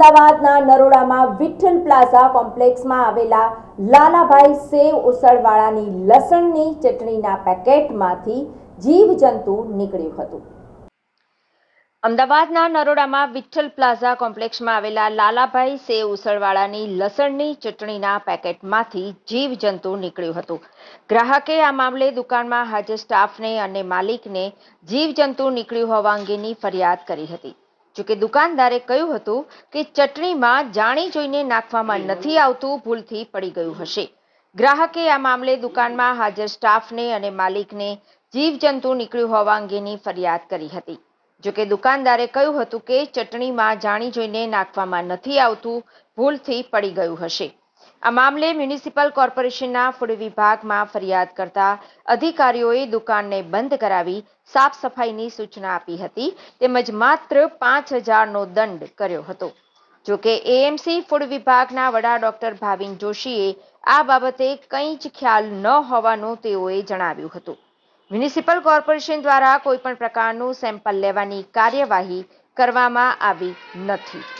અમદાવાદના નરોડામાં વિઠ્ઠલ પ્લાઝા કોમ્પ્લેક્સમાં આવેલા લાલાભાઈ સેવ ઉસળવાળાની લસણની ચટણીના પેકેટમાંથી જીવજંતુ નીકળ્યું હતું. અમદાવાદના નરોડામાં વિઠ્ઠલ પ્લાઝા કોમ્પ્લેક્સમાં આવેલા લાલાભાઈ સેવ ઉસળવાળાની લસણની ચટણીના પેકેટમાંથી જીવજંતુ નીકળ્યું હતું. ગ્રાહકે આ મામલે દુકાનમાં હાજર સ્ટાફને અને માલિકને જીવજંતુ નીકળ્યું હોવા અંગેની ફરિયાદ કરી હતી. જોકે દુકાનદારે કહ્યું હતું કે ચટણીમાં જાણી જોઈને નાખવામાં નથી આવતું, ભૂલથી પડી ગયું હશે. ગ્રાહકે આ મામલે દુકાનમાં હાજર સ્ટાફને અને માલિકને જીવજંતુ નીકળ્યું હોવા અંગેની ફરિયાદ કરી હતી. જોકે દુકાનદારે કહ્યું હતું કે ચટણીમાં જાણી જોઈને નાખવામાં નથી આવતું, ભૂલથી પડી ગયું હશે. આ મામલે મ્યુનિસિપલ કોર્પોરેશનના ફૂડ વિભાગમાં ફરિયાદ કરતા અધિકારીઓએ દુકાનને બંધ કરાવી સાફ સફાઈની સૂચના આપી હતી, તેમજ માત્ર પાંચ હજારનો દંડ કર્યો હતો. જોકે એએમસી ફૂડ વિભાગના વડા ડોક્ટર ભાવિન જોશીએ આ બાબતે કંઈ જ ખ્યાલ ન હોવાનું તેઓએ જણાવ્યું હતું. મ્યુનિસિપલ કોર્પોરેશન દ્વારા કોઈ પણ પ્રકારનું સેમ્પલ લેવાની કાર્યવાહી કરવામાં આવી નથી.